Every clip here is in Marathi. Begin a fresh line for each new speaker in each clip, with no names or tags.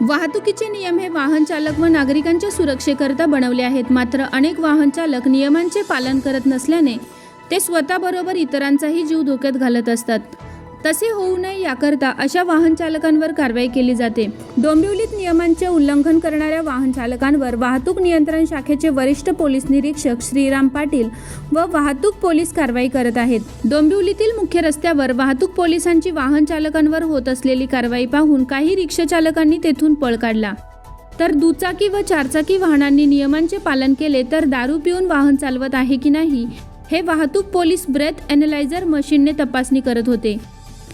वाहतुकीचे नियम हे वाहन चालक व नागरिकांच्या सुरक्षेकरता बनवले आहेत. मात्र अनेक वाहन चालक नियमांचे पालन करत नसल्याने ते स्वतःबरोबर इतरांचाही जीव धोक्यात घालत असतात. तसे होऊ नये याकरता अशा वाहन चालकांवर कारवाई केली जाते. डोंबिवलीत नियमांचे उल्लंघन करणाऱ्या वाहन चालकांवर वाहतूक नियंत्रण शाखेचे वरिष्ठ पोलीस निरीक्षक श्रीराम पाटील व वाहतूक पोलीस कारवाई करत आहेत. डोंबिवलीतील मुख्य रस्त्यावर वाहतूक पोलिसांची वाहन चालकांवर होत असलेली कारवाई पाहून काही रिक्षा चालकांनी तेथून पळ काढला. तर दुचाकी व चारचाकी वाहनांनी नियमांचे पालन केले तर दारू पिऊन वाहन चालवत आहे की नाही हे वाहतूक पोलीस ब्रेथ ॲनलायझर मशीनने तपासणी करत होते.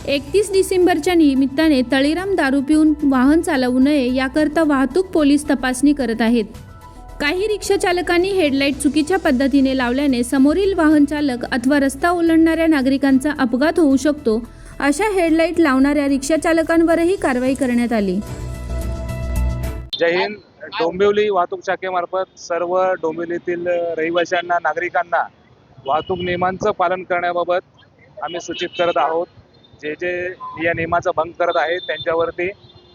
एकतीस डिसेंबरच्या निमित्ताने तळीराम दारू पिऊन वाहन चालवू नये याकरता वाहतूक पोलीस तपासणी करत आहेत. काही रिक्षाचालकांनी हेडलाईट चुकीच्या पद्धतीने लावल्याने समोरील वाहनचालक अथवा रस्ता ओलांडणाऱ्या नागरिकांचा अपघात होऊ शकतो अशा हेडलाईट लावणाऱ्या रिक्षाचालकांवरही कारवाई करण्यात आली.
जय हिंद. डोंबिवली वाहतूक शाखेमार्फत सर्व डोंबिवलीतील रहिवाशांना नागरिकांना वाहतूक नियमांचं पालन करण्याबाबत आम्ही सूचित करत आहोत. जे जे या नियमाचा भंग करत आहेत त्यांच्यावरती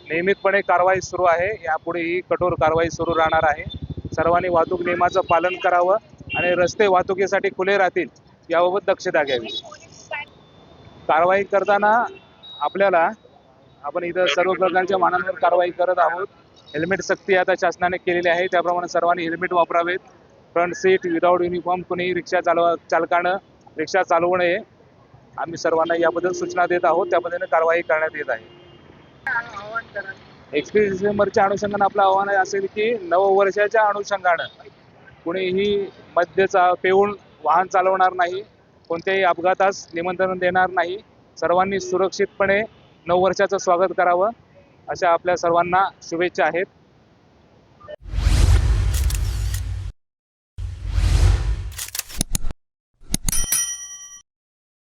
नियमितपणे कारवाई सुरू आहे. यापुढे ही कठोर कारवाई सुरू राहणार आहे. सर्वांनी वाहतूक नियमाचं पालन करावं आणि रस्ते वाहतुकीसाठी खुले राहतील याबाबत दक्षता घ्यावी. कारवाई करताना आपल्याला आपण इथं सर्व प्रकारच्या वाहनांवर कारवाई करत आहोत. हेल्मेट सक्ती आता शासनाने केलेली आहे. त्याप्रमाणे सर्वांनी हेल्मेट वापरावेत. फ्रंट सीट विदाऊट युनिफॉर्म कुणी रिक्षा चालवा चालकानं रिक्षा चालवू नये. आम्ही सर्वांना याबद्दल सूचना देत आहोत त्या पद्धतीने कारवाई करण्यात येत आहे. एकवीस डिसेंबरच्या अनुषंगानं आपलं आव्हान असेल की नववर्षाच्या अनुषंगानं कुणीही मद्यचा पेऊन वाहन चालवणार नाही कोणत्याही अपघातास निमंत्रण देणार नाही. सर्वांनी सुरक्षितपणे नऊ वर्षाचं स्वागत करावं अशा आपल्या सर्वांना शुभेच्छा आहेत.